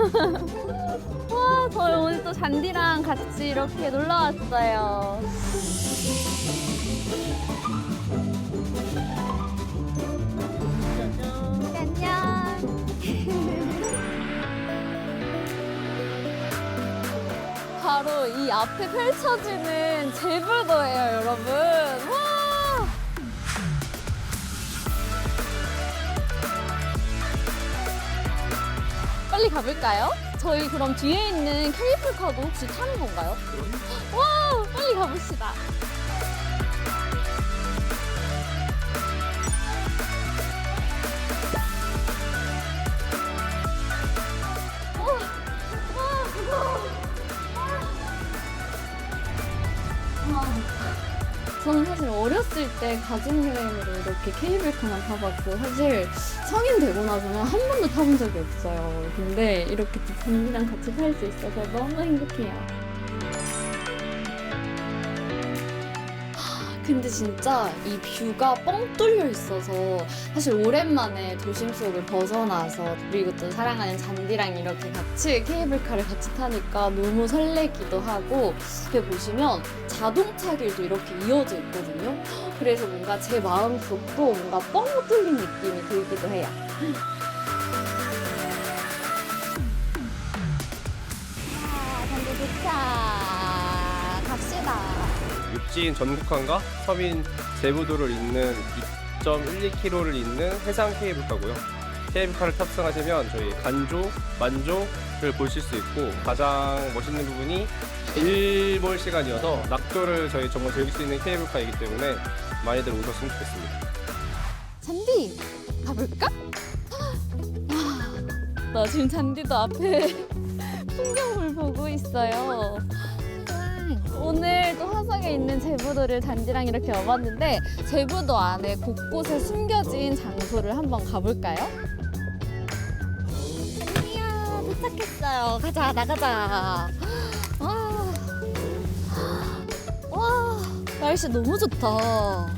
와, 저희 오늘 또 잔디랑 같이 이렇게 놀러 왔어요. 바로 이 앞에 펼쳐지는 제부도예요, 여러분. 와! 가볼까요? 저희 그럼 뒤에 있는 케이블카도 혹시 타는 건가요? 와, 빨리 가봅시다. 어렸을 때 가족여행으로 이렇게 케이블카만 타봤고 사실 성인 되고 나서는 한 번도 타본 적이 없어요. 근데 이렇게 또 부모랑 같이 탈 수 있어서 너무 행복해요. 근데 진짜 이 뷰가 뻥 뚫려 있어서 사실 오랜만에 도심 속을 벗어나서 그리고 또 사랑하는 잔디랑 이렇게 같이 케이블카를 같이 타니까 너무 설레기도 하고 옆에 보시면 자동차 길도 이렇게 이어져 있거든요. 그래서 뭔가 제 마음속도 뭔가 뻥 뚫린 느낌이 들기도 해요. 아, 잔디 도착. 육지인 전국항과 서민 제부도를 잇는 2.12km를 잇는 해상 케이블카고요. 케이블카를 탑승하시면 저희 간조, 만조를 보실 수 있고 가장 멋있는 부분이 일몰 시간이어서 낙조를 저희 정말 즐길 수 있는 케이블카이기 때문에 많이들 오셨으면 좋겠습니다. 잔디 가볼까? 와, 나 지금 잔디도 앞에 풍경을 보고 있어요. 있는 제부도를 잔디랑 이렇게 와봤는데 제부도 안에 곳곳에 숨겨진 장소를 한번 가볼까요? 잔디야 도착했어요. 가자 나가자. 와, 와 날씨 너무 좋다.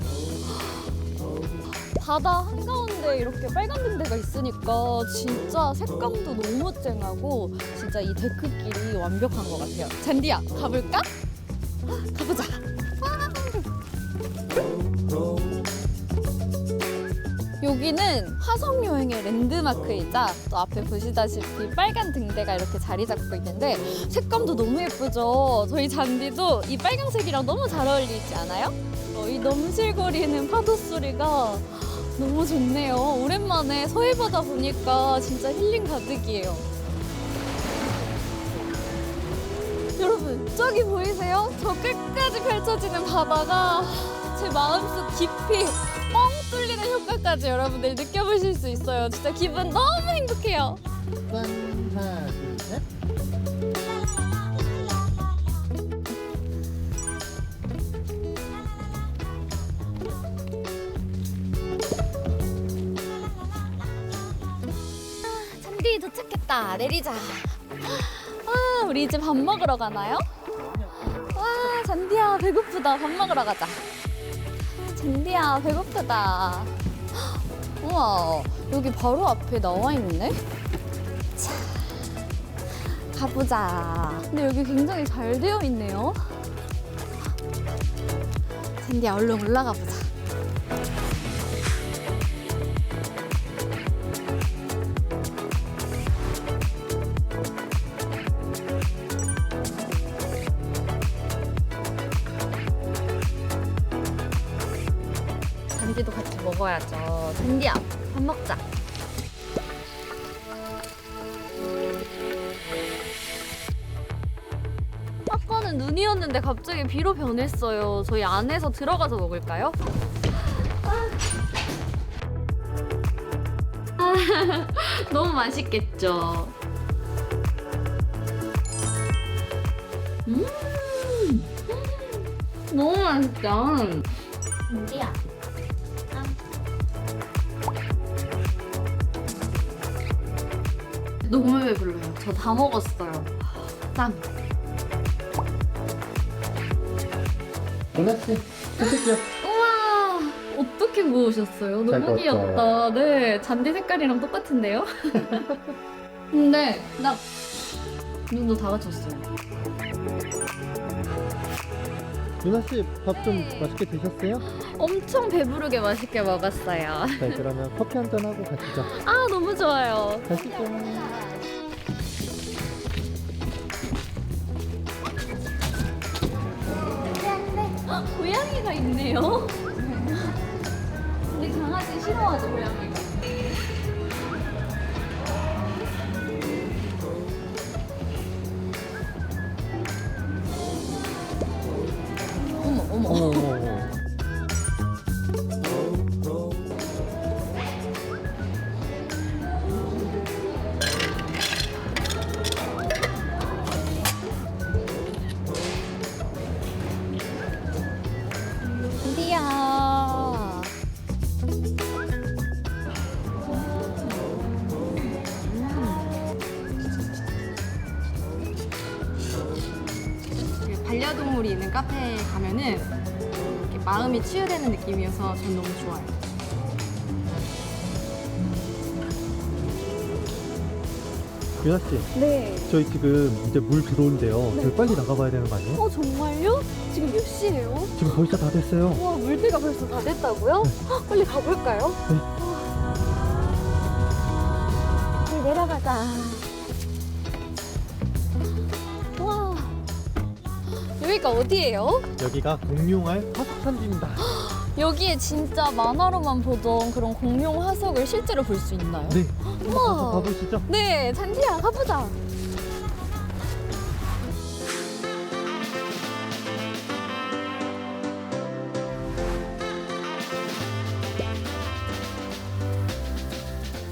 바다 한가운데 이렇게 빨간 데가 있으니까 진짜 색감도 너무 쨍하고 진짜 이 데크길이 완벽한 것 같아요. 잔디야, 가볼까? 가보자. 여기는 화성 여행의 랜드마크이자 또 앞에 보시다시피 빨간 등대가 이렇게 자리 잡고 있는데 색감도 너무 예쁘죠. 저희 잔디도 이 빨강색이랑 너무 잘 어울리지 않아요? 어, 이 넘실거리는 파도 소리가 너무 좋네요. 오랜만에 서해바다 보니까 진짜 힐링 가득이에요. 여러분, 저기 보이세요? 저 끝까지 펼쳐지는 바다가 제 마음속 깊이 뻥 뚫리는 효과까지 여러분들 느껴보실 수 있어요. 진짜 기분 너무 행복해요. 하나, 둘, 셋. 내리자. 아, 우리 이제 밥 먹으러 가나요? 와, 잔디야, 배고프다. 밥 먹으러 가자. 잔디야, 배고프다. 우와, 여기 바로 앞에 나와 있네? 자, 가보자. 근데 여기 굉장히 잘 되어 있네요. 잔디야, 얼른 올라가 보자. 먹어야죠. 잔디야, 밥 먹자. 아까는 눈이었는데 갑자기 비로 변했어요. 저희 안에서 들어가서 먹을까요? 아, 너무 맛있겠죠? 음, 너무 맛있다. 잔디야. 너무 배불러요. 저 다 먹었어요. 짠. 도넛스. 드실게요. 우와. 어떻게 구우셨어요? 잘 너무? 귀엽다. 네. 잔디 색깔이랑 똑같은데요? 근데 나 눈도 다 맞췄어요. 유나 씨 밥좀 맛있게 드셨어요? 엄청 배부르게 맛있게 먹었어요. 네 그러면 커피 한 잔 하고 가시죠. 아 너무 좋아요. 가시죠. 고양이가 있네요. 우리 강아지 싫어하죠 고양이 반려동물이 있는 카페에 가면은 이렇게 마음이 치유되는 느낌이어서 전 너무 좋아요. 유나 씨, 네. 저희 지금 이제 물 들어온대요. 저희 빨리 나가봐야 되는 거 아니에요? 어 정말요? 지금 몇 시예요? 지금 벌써 다 됐어요. 와 물때가 벌써 다 됐다고요? 헉, 빨리 가볼까요? 네. 네, 내려가자. 여기가 어디예요? 여기가 공룡알 화석산지입니다. 여기에 진짜 만화로만 보던 그런 공룡 화석을 실제로 볼 수 있나요? 네, 우와. 가보시죠. 네, 잔디야 가보자.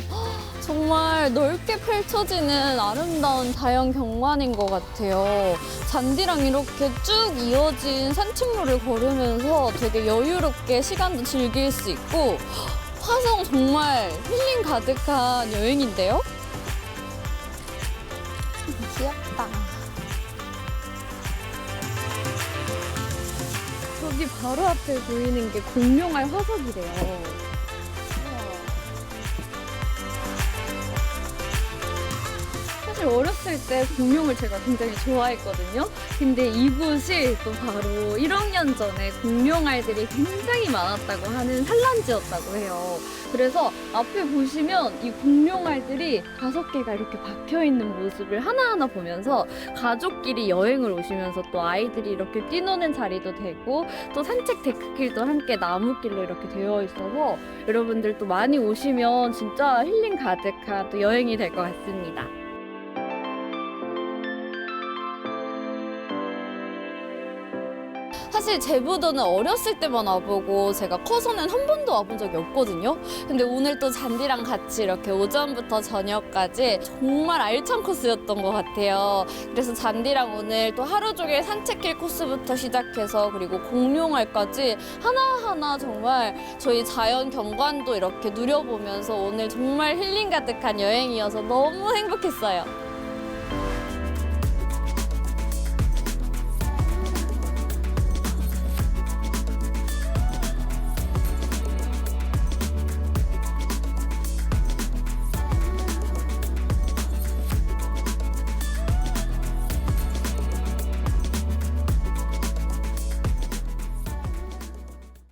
정말 넓게 펼쳐지는 아름다운 자연 경관인 것 같아요. 잔디랑 이렇게 쭉 이어진 산책로를 걸으면서 되게 여유롭게 시간도 즐길 수 있고 화성 정말 힐링 가득한 여행인데요? 귀엽다. 저기 바로 앞에 보이는 게 공룡알 화석이래요. 사실 어렸을 때 공룡을 제가 굉장히 좋아했거든요. 근데 이곳이 또 바로 1억년 전에 공룡알들이 굉장히 많았다고 하는 산란지였다고 해요. 그래서 앞에 보시면 이 공룡알들이 다섯 개가 이렇게 박혀 있는 모습을 하나하나 보면서 가족끼리 여행을 오시면서 또 아이들이 이렇게 뛰노는 자리도 되고 또 산책 데크길도 함께 나무길로 이렇게 되어 있어서 여러분들 또 많이 오시면 진짜 힐링 가득한 또 여행이 될 것 같습니다. 사실 제부도는 어렸을 때만 와보고 제가 커서는 한 번도 와본 적이 없거든요. 근데 오늘 또 잔디랑 같이 이렇게 오전부터 저녁까지 정말 알찬 코스였던 것 같아요. 그래서 잔디랑 오늘 또 하루 종일 산책길 코스부터 시작해서 그리고 공룡알까지 하나하나 정말 저희 자연 경관도 이렇게 누려보면서 오늘 정말 힐링 가득한 여행이어서 너무 행복했어요.